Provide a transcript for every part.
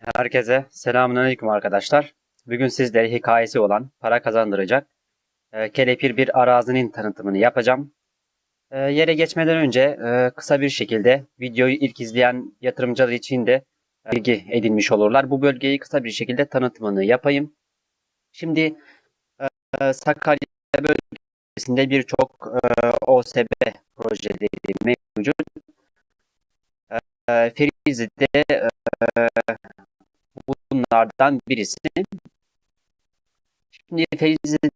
Herkese selamünaleyküm arkadaşlar. Bugün sizlere hikayesi olan, para kazandıracak e, kelepir bir arazinin tanıtımını yapacağım. E, yere geçmeden önce e, kısa bir şekilde videoyu ilk izleyen yatırımcılar için de e, bilgi edinmiş olurlar. Bu bölgeyi kısa bir şekilde tanıtımını yapayım. Şimdi e, Sakarya bölgesinde birçok e, OSB projeleri mevcut. E, Ferizi'de e, bunlardan birisi. Şimdi Ferizi'de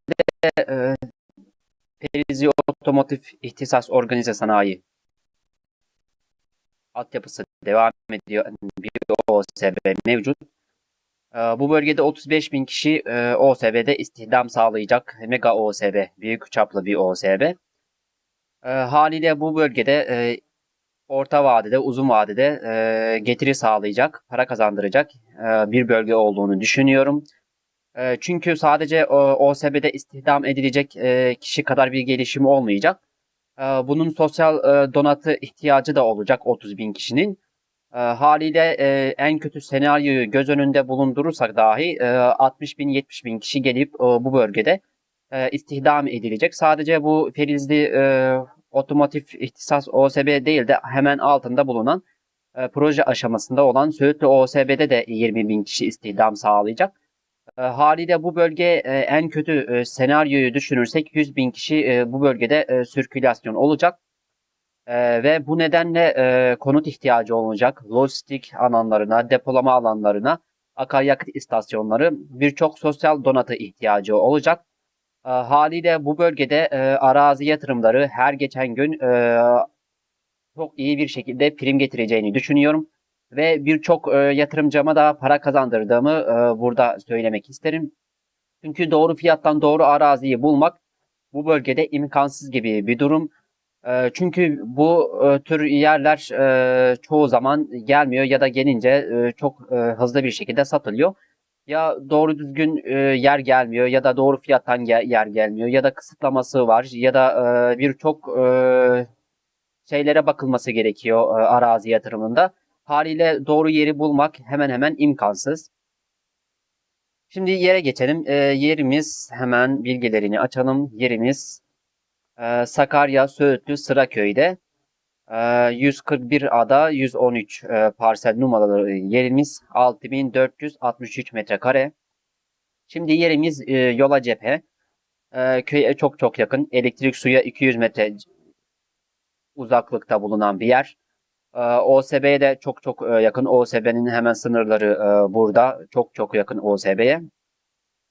e, Ferizi Otomotiv İhtisas Organize Sanayi altyapısı devam ediyor. Bir OSB mevcut. E, bu bölgede 35 bin kişi e, OSB'de istihdam sağlayacak mega OSB, büyük çaplı bir OSB. E, haliyle bu bölgede e, orta vadede, uzun vadede e, getiri sağlayacak, para kazandıracak e, bir bölge olduğunu düşünüyorum. E, çünkü sadece o, OSB'de istihdam edilecek e, kişi kadar bir gelişimi olmayacak. E, bunun sosyal e, donatı ihtiyacı da olacak 30 bin kişinin. E, haliyle e, en kötü senaryoyu göz önünde bulundurursak dahi e, 60 bin 70 bin kişi gelip e, bu bölgede e, istihdam edilecek. Sadece bu Ferizli e, otomotiv ihtisas OSB değil de hemen altında bulunan e, proje aşamasında olan Söğütlü OSB'de de 20 bin kişi istihdam sağlayacak. E, haliyle bu bölge e, en kötü e, senaryoyu düşünürsek 100 bin kişi e, bu bölgede e, sirkülasyon olacak. E, ve bu nedenle e, konut ihtiyacı olacak. Lojistik alanlarına, depolama alanlarına, akaryakıt istasyonları, birçok sosyal donatı ihtiyacı olacak. E, haliyle bu bölgede e, arazi yatırımları her geçen gün e, çok iyi bir şekilde prim getireceğini düşünüyorum. Ve birçok e, yatırımcıma da para kazandırdığımı e, burada söylemek isterim. Çünkü doğru fiyattan doğru araziyi bulmak bu bölgede imkansız gibi bir durum. E, çünkü bu e, tür yerler e, çoğu zaman gelmiyor ya da gelince e, çok e, hızlı bir şekilde satılıyor. Ya doğru düzgün e, yer gelmiyor ya da doğru fiyattan ge- yer gelmiyor ya da kısıtlaması var ya da e, birçok e, şeylere bakılması gerekiyor e, arazi yatırımında. Haliyle doğru yeri bulmak hemen hemen imkansız. Şimdi yere geçelim. E, yerimiz hemen bilgilerini açalım. Yerimiz e, Sakarya Söğütlü Sıraköy'de. E, 141 ada 113 e, parsel numaralı yerimiz 6463 metrekare. Şimdi yerimiz e, yola cephe. E, köye çok çok yakın. Elektrik suya 200 metre uzaklıkta bulunan bir yer. OSB'ye de çok çok yakın. OSB'nin hemen sınırları burada. Çok çok yakın OSB'ye.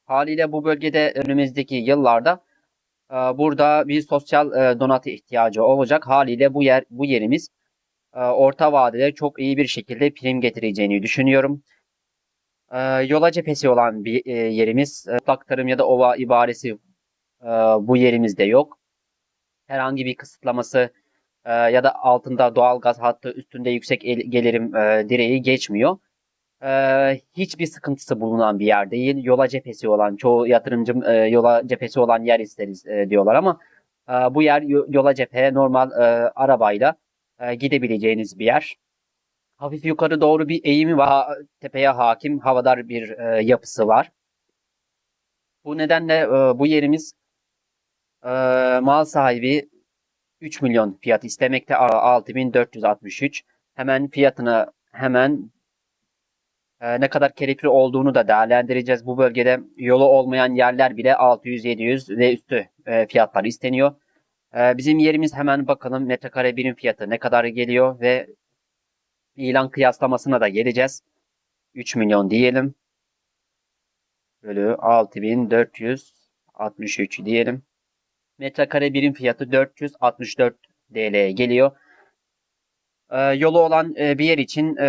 Haliyle bu bölgede önümüzdeki yıllarda burada bir sosyal e, donatı ihtiyacı olacak. Haliyle bu yer bu yerimiz e, orta vadede çok iyi bir şekilde prim getireceğini düşünüyorum. E, yola cephesi olan bir yerimiz. Mutlak ya da ova ibaresi bu yerimizde yok. Herhangi bir kısıtlaması ya da altında doğal gaz hattı üstünde yüksek el- gelirim direği geçmiyor. E, hiçbir sıkıntısı bulunan bir yer değil. Yola cephesi olan çoğu yatırımcı e, yola cephesi olan yer isteriz e, diyorlar ama e, bu yer yo- yola cephe normal e, arabayla e, gidebileceğiniz bir yer. Hafif yukarı doğru bir eğimi var. Tepeye hakim havadar bir e, yapısı var. Bu nedenle e, bu yerimiz e, mal sahibi 3 milyon fiyat istemekte. A- 6463. Hemen fiyatını hemen ne kadar kelepir olduğunu da değerlendireceğiz. Bu bölgede yolu olmayan yerler bile 600-700 ve üstü e, fiyatlar isteniyor. E, bizim yerimiz hemen bakalım metrekare birim fiyatı ne kadar geliyor ve ilan kıyaslamasına da geleceğiz. 3 milyon diyelim. Bölü 6463 diyelim. Metrekare birim fiyatı 464 TL'ye geliyor. Ee, yolu olan e, bir yer için e,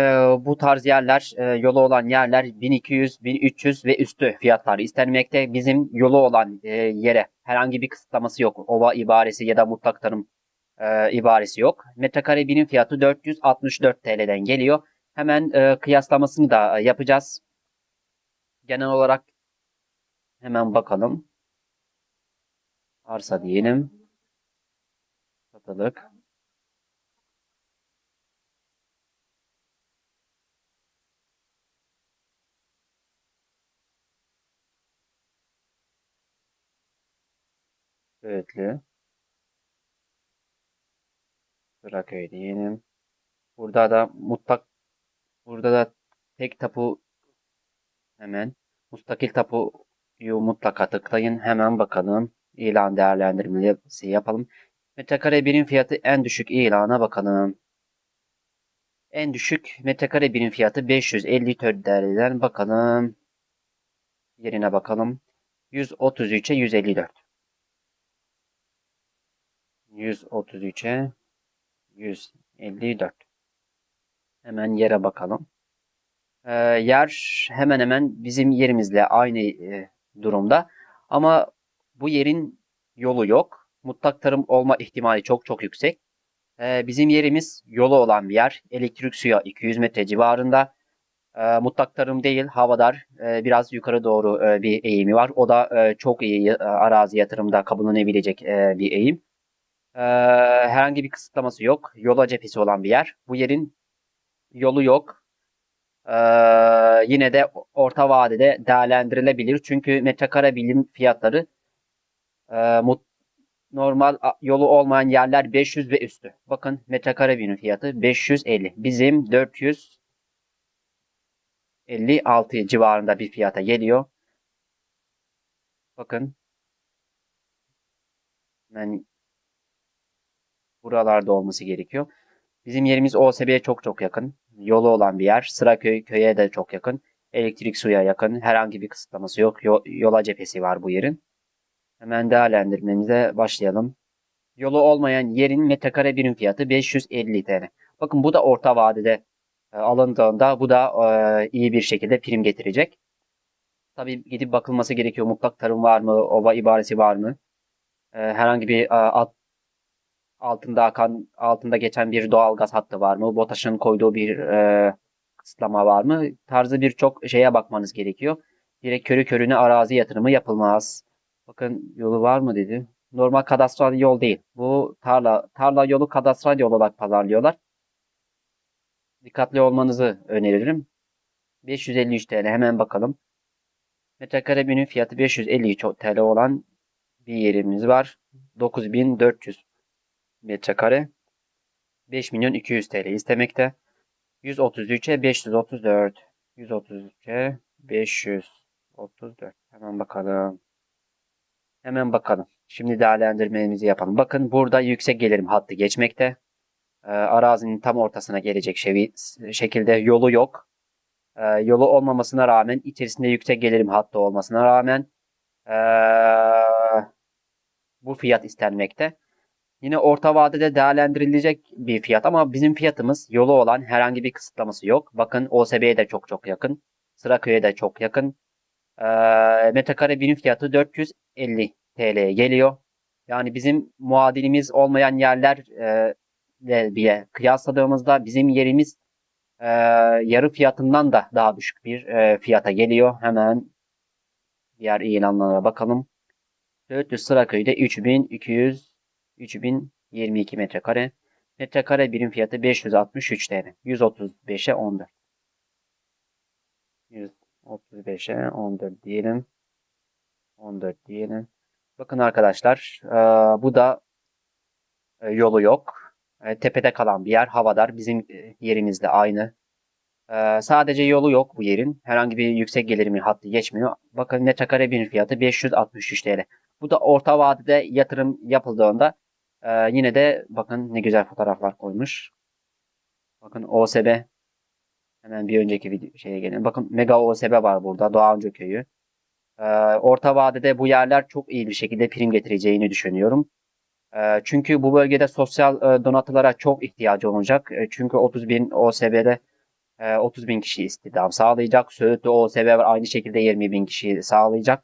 bu tarz yerler, e, yolu olan yerler 1200, 1300 ve üstü fiyatlar istenmekte. Bizim yolu olan e, yere herhangi bir kısıtlaması yok. Ova ibaresi ya da mutlak tarım e, ibaresi yok. Metrekare birim fiyatı 464 TL'den geliyor. Hemen e, kıyaslamasını da yapacağız. Genel olarak hemen bakalım. Arsa diyelim. Satılık. Söğütlü. Sıraköy diyelim. Burada da mutlak burada da tek tapu hemen mustakil tapuyu mutlaka tıklayın. Hemen bakalım. İlan değerlendirmesi yapalım. Metrekare birim fiyatı en düşük ilana bakalım. En düşük metrekare birim fiyatı 550 TL'den bakalım. Yerine bakalım. 133'e 154. 133'e 154. Hemen yere bakalım. Ee, yer hemen hemen bizim yerimizle aynı e, durumda. Ama bu yerin yolu yok. Mutlak tarım olma ihtimali çok çok yüksek. Ee, bizim yerimiz yolu olan bir yer. Elektrik suya 200 metre civarında. Ee, mutlak tarım değil, havadar. Ee, biraz yukarı doğru e, bir eğimi var. O da e, çok iyi e, arazi yatırımda kabullanabilecek e, bir eğim. Ee, herhangi bir kısıtlaması yok. Yola cephesi olan bir yer. Bu yerin yolu yok. Ee, yine de orta vadede değerlendirilebilir. Çünkü metrekare bilim fiyatları e, normal yolu olmayan yerler 500 ve üstü. Bakın metrekare birim fiyatı 550. Bizim 456 civarında bir fiyata geliyor. Bakın. Ben buralarda olması gerekiyor. Bizim yerimiz OSB'ye çok çok yakın. Yolu olan bir yer. Sıraköy köye de çok yakın. Elektrik suya yakın. Herhangi bir kısıtlaması yok. Yo- yola cephesi var bu yerin. Hemen değerlendirmemize başlayalım. Yolu olmayan yerin metrekare birim fiyatı 550 TL. Bakın bu da orta vadede e, alındığında bu da e, iyi bir şekilde prim getirecek. Tabii gidip bakılması gerekiyor. Mutlak tarım var mı? Ova ibaresi var mı? E, herhangi bir alt, altında akan, altında geçen bir doğal gaz hattı var mı? BOTAŞ'ın koyduğu bir e, kısıtlama var mı? Tarzı birçok şeye bakmanız gerekiyor. Direkt körü körüne arazi yatırımı yapılmaz. Bakın yolu var mı dedi. Normal kadastral yol değil. Bu tarla tarla yolu kadastral yol olarak pazarlıyorlar. Dikkatli olmanızı öneririm. 553 TL hemen bakalım. Metrekare binin fiyatı 553 TL olan bir yerimiz var. 9400 metrekare. 5 milyon 200 TL istemekte. 133'e 534. 133'e 534. Hemen bakalım. Hemen bakalım. Şimdi değerlendirmemizi yapalım. Bakın burada yüksek gelirim hattı geçmekte. Ee, arazinin tam ortasına gelecek şevi- şekilde yolu yok. Ee, yolu olmamasına rağmen içerisinde yüksek gelirim hattı olmasına rağmen ee, bu fiyat istenmekte. Yine orta vadede değerlendirilecek bir fiyat ama bizim fiyatımız yolu olan herhangi bir kısıtlaması yok. Bakın OSB'ye de çok çok yakın. Sıraköy'e de çok yakın. Ee, metrekare birim fiyatı 450 TL geliyor. Yani bizim muadilimiz olmayan yerler e, ile bir kıyasladığımızda bizim yerimiz e, yarı fiyatından da daha düşük bir e, fiyata geliyor. Hemen diğer ilanlara bakalım. Söğütlü Sıraköy'de 3200 3022 metrekare. Metrekare birim fiyatı 563 TL. 135'e 14. 135'e 14 diyelim. 14 diyelim. Bakın arkadaşlar e, bu da e, yolu yok. E, tepede kalan bir yer. Havadar. Bizim yerimizde aynı. Sadece yolu yok bu yerin. Herhangi bir yüksek gelirimi hattı geçmiyor. Bakın metrekare birim fiyatı 563 TL. Bu da orta vadede yatırım yapıldığında e, yine de bakın ne güzel fotoğraflar koymuş. Bakın OSB. Hemen bir önceki video şeye gelin. Bakın Mega OSB var burada. Doğanca Köyü. Ee, orta vadede bu yerler çok iyi bir şekilde prim getireceğini düşünüyorum. Ee, çünkü bu bölgede sosyal e, donatılara çok ihtiyacı olacak. E, çünkü 30 bin OSB'de e, 30 bin kişi istihdam sağlayacak. Söğütlü OSB var aynı şekilde 20 bin kişi sağlayacak.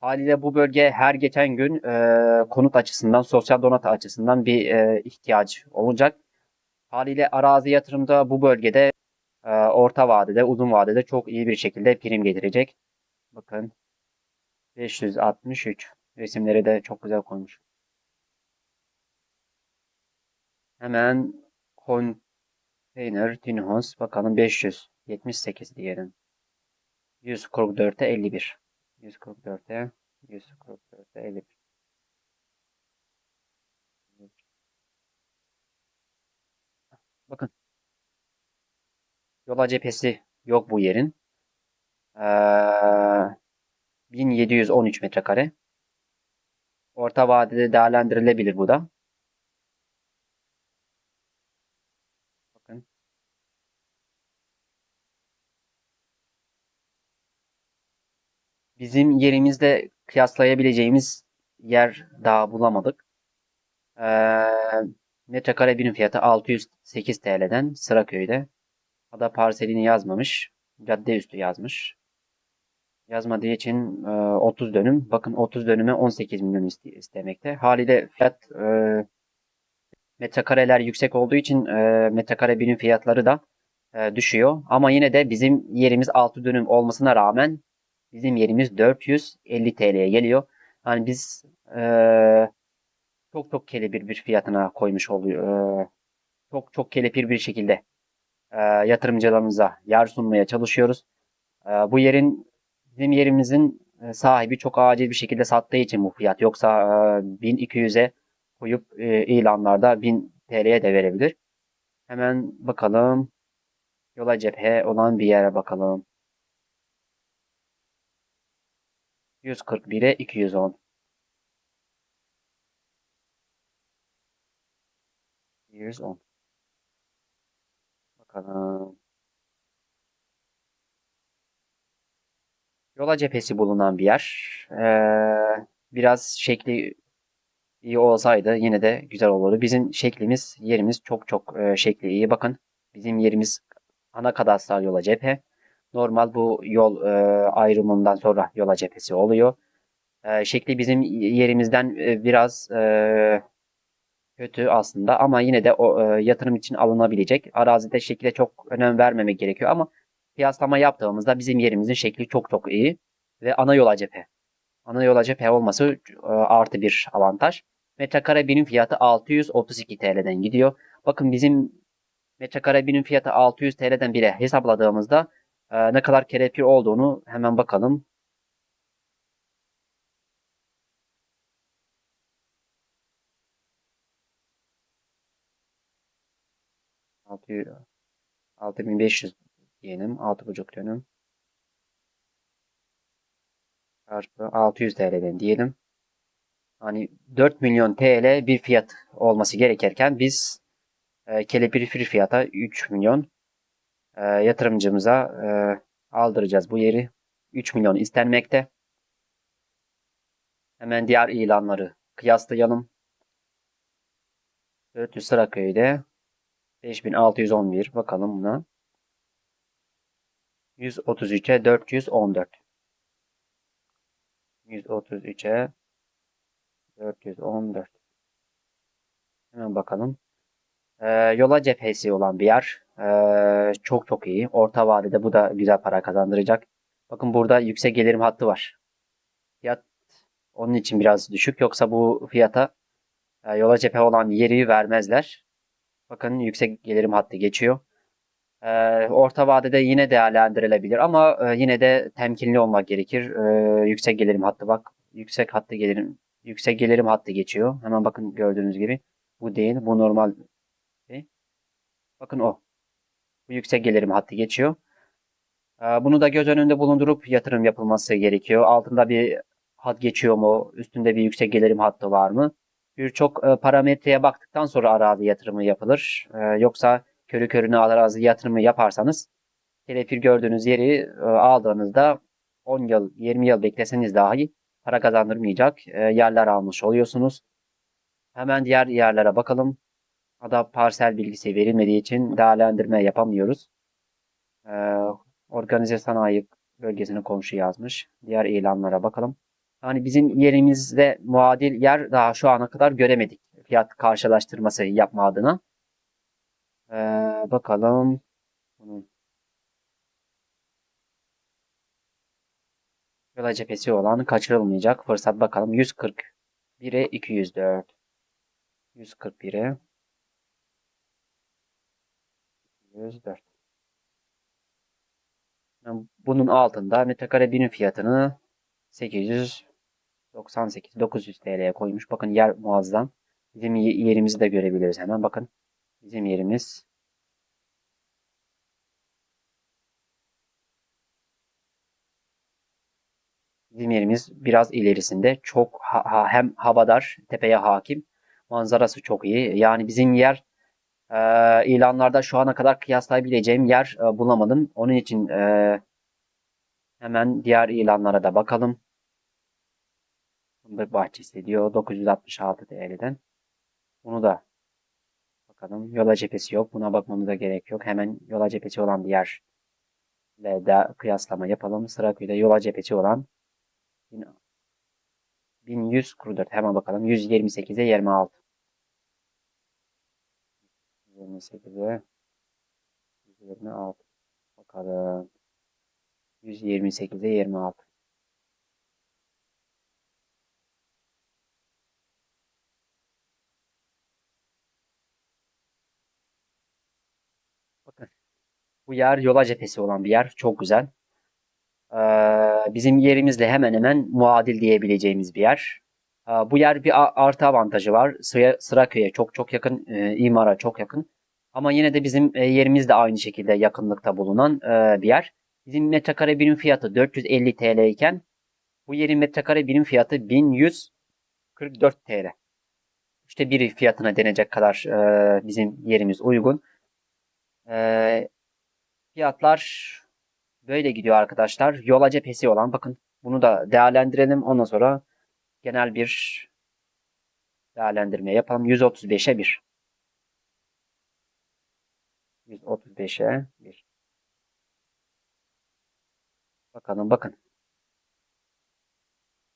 Haliyle bu bölge her geçen gün e, konut açısından, sosyal donatı açısından bir e, ihtiyaç olacak. Haliyle arazi yatırımda bu bölgede e, orta vadede, uzun vadede çok iyi bir şekilde prim getirecek. Bakın 563 resimleri de çok güzel koymuş. Hemen container tiny house bakalım 578 diyelim. 144'e 51. 144'e 144'e 51. Bakın. Yola cephesi yok bu yerin. Ee, 1713 metrekare. Orta vadede değerlendirilebilir bu da. Bizim yerimizde kıyaslayabileceğimiz yer daha bulamadık. Ee, metrekare birim fiyatı 608 TL'den Sıraköy'de. Ada parselini yazmamış. Cadde üstü yazmış. Yazmadığı için e, 30 dönüm. Bakın 30 dönüme 18 milyon iste- istemekte. Haliyle fiyat e, metrekareler yüksek olduğu için e, metrekare birim fiyatları da e, düşüyor. Ama yine de bizim yerimiz 6 dönüm olmasına rağmen bizim yerimiz 450 TL'ye geliyor. Yani biz e, çok çok kelepir bir fiyatına koymuş oluyor. E, çok çok kelepir bir şekilde e, yatırımcılarımıza yer sunmaya çalışıyoruz. E, bu yerin bizim yerimizin e, sahibi çok acil bir şekilde sattığı için bu fiyat. Yoksa e, 1200'e koyup e, ilanlarda 1000 TL'ye de verebilir. Hemen bakalım. Yola cephe olan bir yere bakalım. 141'e 210. 110. Bakalım. Yola cephesi bulunan bir yer. Ee, biraz şekli iyi olsaydı yine de güzel olurdu. Bizim şeklimiz, yerimiz çok çok e, şekli iyi. Bakın bizim yerimiz ana kadastral yola cephe. Normal bu yol e, ayrımından sonra yola cephesi oluyor. E, şekli bizim yerimizden e, biraz e, kötü aslında ama yine de o e, yatırım için alınabilecek. Arazide şekile çok önem vermemek gerekiyor ama kıyaslama yaptığımızda bizim yerimizin şekli çok çok iyi ve ana yola cephe. Ana yola cephe olması e, artı bir avantaj. Metrekare birim fiyatı 632 TL'den gidiyor. Bakın bizim metrekare birim fiyatı 600 TL'den bile hesapladığımızda e, ne kadar kelepir olduğunu hemen bakalım. Altı- 6500 diyelim. 6,5 dönüm. Çarpı 600 TL'den diyelim. Hani 4 milyon TL bir fiyat olması gerekirken biz e, kelepir fiyata 3 milyon e, yatırımcımıza e, aldıracağız bu yeri. 3 milyon istenmekte. Hemen diğer ilanları kıyaslayalım. 400 Sıraköy'de 5611 bakalım buna. 133'e 414. 133'e 414. Hemen bakalım. Ee, yola cephesi olan bir yer. Çok çok iyi. Orta vadede bu da güzel para kazandıracak. Bakın burada yüksek gelirim hattı var. Fiyat onun için biraz düşük. Yoksa bu fiyata e, yola cephe olan yeri vermezler. Bakın yüksek gelirim hattı geçiyor. Orta vadede yine değerlendirilebilir ama yine de temkinli olmak gerekir. Yüksek gelirim hattı bak. Yüksek hattı gelirim yüksek gelirim hattı geçiyor. Hemen bakın gördüğünüz gibi. Bu değil. Bu normal. şey. Bakın o. Bu yüksek gelirim hattı geçiyor. Ee, bunu da göz önünde bulundurup yatırım yapılması gerekiyor. Altında bir hat geçiyor mu? Üstünde bir yüksek gelirim hattı var mı? Birçok e, parametreye baktıktan sonra arazi yatırımı yapılır. Ee, yoksa körü körüne arazi yatırımı yaparsanız kelepir gördüğünüz yeri e, aldığınızda 10 yıl, 20 yıl bekleseniz dahi para kazandırmayacak e, yerler almış oluyorsunuz. Hemen diğer yerlere bakalım. Ada parsel bilgisi verilmediği için değerlendirme yapamıyoruz. E, organize sanayi bölgesine komşu yazmış. Diğer ilanlara bakalım. Yani bizim yerimizde muadil yer daha şu ana kadar göremedik. Fiyat karşılaştırması yapma adına. Ee, bakalım. Bunun yola cephesi olan kaçırılmayacak fırsat bakalım. 141'e 204. 141'e 104. Bunun altında metrekare birim fiyatını 898 900 TL'ye koymuş. Bakın yer muazzam. Bizim yerimizi de görebiliriz hemen. Bakın bizim yerimiz Bizim yerimiz biraz ilerisinde. Çok ha, ha, hem havadar, tepeye hakim. Manzarası çok iyi. Yani bizim yer e, ilanlarda şu ana kadar kıyaslayabileceğim yer e, bulamadım. Onun için e, hemen diğer ilanlara da bakalım. Fındık bahçesi diyor 966 TL'den. Bunu da bakalım. Yola cephesi yok. Buna bakmamıza gerek yok. Hemen yola cephesi olan bir yerle de kıyaslama yapalım. Sıraköy'de yola cephesi olan 1100 kuru Hemen bakalım. 128'e 26. 128'e 126. Bakalım. 128'e 26. Bakın. Bu yer yola cephesi olan bir yer. Çok güzel. Ee, bizim yerimizle hemen hemen muadil diyebileceğimiz bir yer. Ee, bu yer bir artı avantajı var. Sıra, Sıraköy'e çok çok yakın, e, imara çok yakın. Ama yine de bizim e, yerimiz de aynı şekilde yakınlıkta bulunan e, bir yer. Bizim metrekare birim fiyatı 450 TL iken bu yerin metrekare birim fiyatı 1144 TL. İşte bir fiyatına denecek kadar bizim yerimiz uygun. Fiyatlar böyle gidiyor arkadaşlar. Yola cephesi olan bakın bunu da değerlendirelim. Ondan sonra genel bir değerlendirme yapalım. 135'e 1. 135'e 1. Bakalım bakın.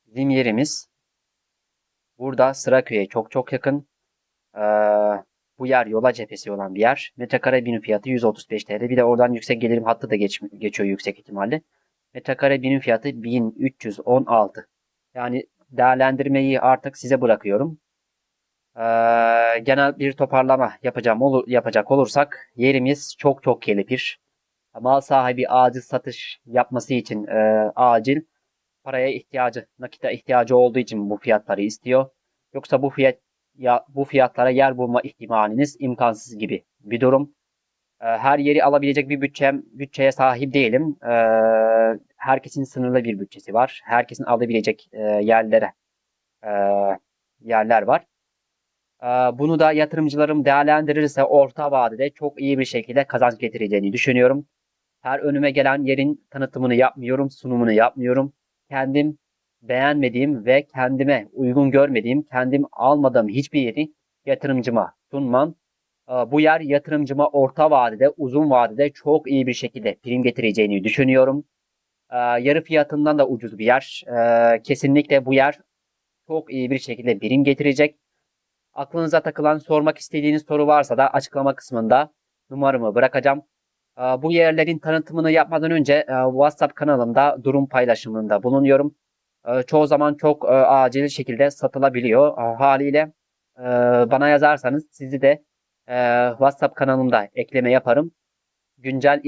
Bizim yerimiz burada Sıraköy'e çok çok yakın. Ee, bu yer yola cephesi olan bir yer. Metrekare birim fiyatı 135 TL. Bir de oradan yüksek gelirim hattı da geç, geçiyor yüksek ihtimalle. Metrekare birim fiyatı 1316. Yani değerlendirmeyi artık size bırakıyorum. Ee, genel bir toparlama yapacağım olur, yapacak olursak yerimiz çok çok kelepir. Mal sahibi acil satış yapması için e, acil paraya ihtiyacı, nakite ihtiyacı olduğu için bu fiyatları istiyor. Yoksa bu fiyat ya bu fiyatlara yer bulma ihtimaliniz imkansız gibi bir durum. Ee, her yeri alabilecek bir bütçem, bütçeye sahip değilim. Ee, herkesin sınırlı bir bütçesi var. Herkesin alabilecek e, yerlere e, yerler var. Ee, bunu da yatırımcılarım değerlendirirse orta vadede çok iyi bir şekilde kazanç getireceğini düşünüyorum. Her önüme gelen yerin tanıtımını yapmıyorum, sunumunu yapmıyorum. Kendim beğenmediğim ve kendime uygun görmediğim, kendim almadığım hiçbir yeri yatırımcıma sunmam. Ee, Bu yer yatırımcıma orta vadede, uzun vadede çok iyi bir şekilde prim getireceğini düşünüyorum. Ee, Yarı fiyatından da ucuz bir yer. Ee, Kesinlikle bu yer çok iyi bir şekilde prim getirecek. Aklınıza takılan, sormak istediğiniz soru varsa da açıklama kısmında numaramı bırakacağım. Ee, Bu yerlerin tanıtımını yapmadan önce e, WhatsApp kanalımda durum paylaşımında bulunuyorum. Çoğu zaman çok e, acil şekilde satılabiliyor. Ee, Haliyle e, bana yazarsanız sizi de e, WhatsApp kanalımda ekleme yaparım. Güncel